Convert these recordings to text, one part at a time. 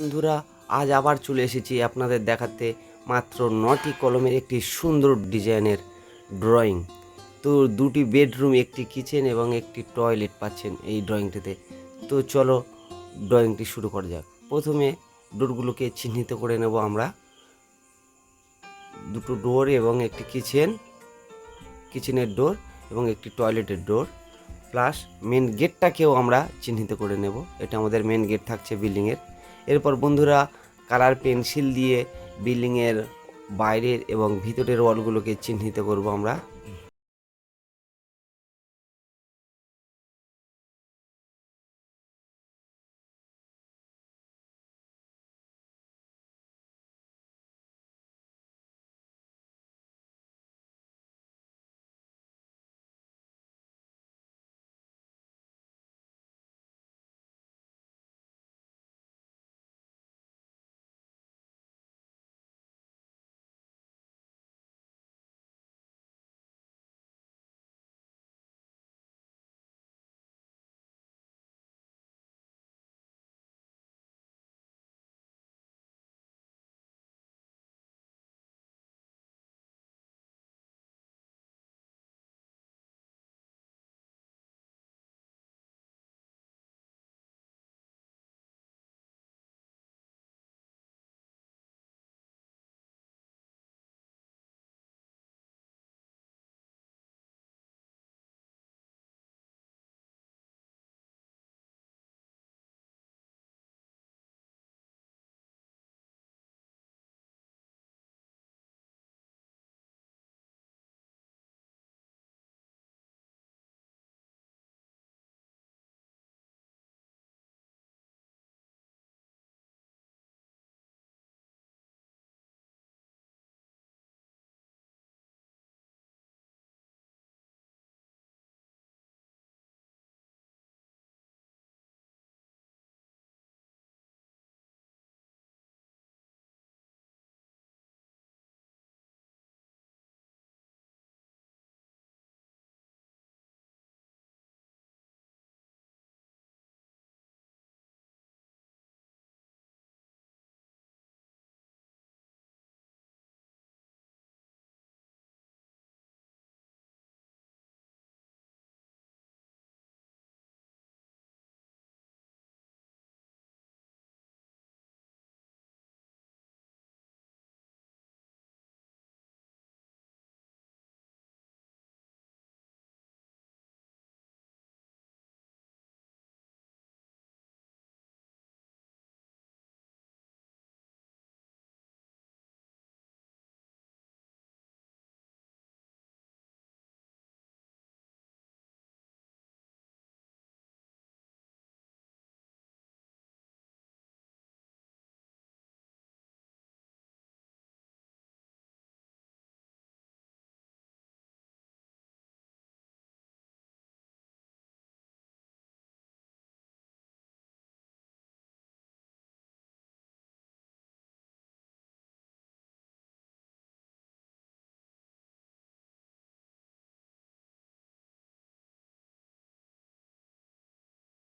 বন্ধুরা, আজ আবার চলে এসেছি আপনাদের দেখাতে মাত্র নটি কলমের একটি সুন্দর ডিজাইনের ড্রয়িং। তো দুটি বেডরুম, একটি কিচেন এবং একটি টয়লেট পাচ্ছেন এই ড্রয়িংটিতে। তো চলো ড্রয়িংটি শুরু করা যাক। প্রথমে ডোরগুলোকে চিহ্নিত করে নেব আমরা। দুটো ডোর এবং একটি কিচেন, কিচেনের ডোর এবং একটি টয়লেটের ডোর। প্লাস মেন গেটটাকেও আমরা চিহ্নিত করে নেব। এটা আমাদের মেন গেট থাকছে বিল্ডিংয়ের। এরপর বন্ধুরা কালার পেন্সিল দিয়ে বিল্ডিংয়ের বাইরের এবং ভিতরের ওয়ালগুলোকে চিহ্নিত করব আমরা।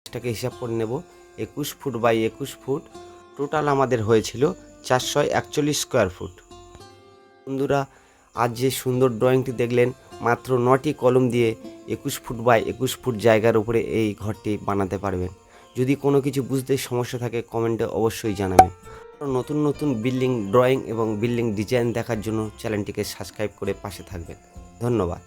এটাকে হিসাব করে নেব, একুশ ফুট বাই একুশ ফুট। টোটাল আমাদের হয়েছিল চারশো একচল্লিশ স্কোয়ার ফুট বন্ধুরা, আজ যে সুন্দর ড্রয়িংটি দেখলেন, মাত্র নটি কলম দিয়ে একুশ ফুট বাই একুশ ফুট জায়গার উপরে এই ঘরটি বানাতে পারবেন। যদি কোনো কিছু বুঝতে সমস্যা থাকে কমেন্টে অবশ্যই জানাবেন। নতুন নতুন বিল্ডিং ড্রয়িং এবং বিল্ডিং ডিজাইন দেখার জন্য চ্যানেলটিকে সাবস্ক্রাইব করে পাশে থাকবেন। ধন্যবাদ।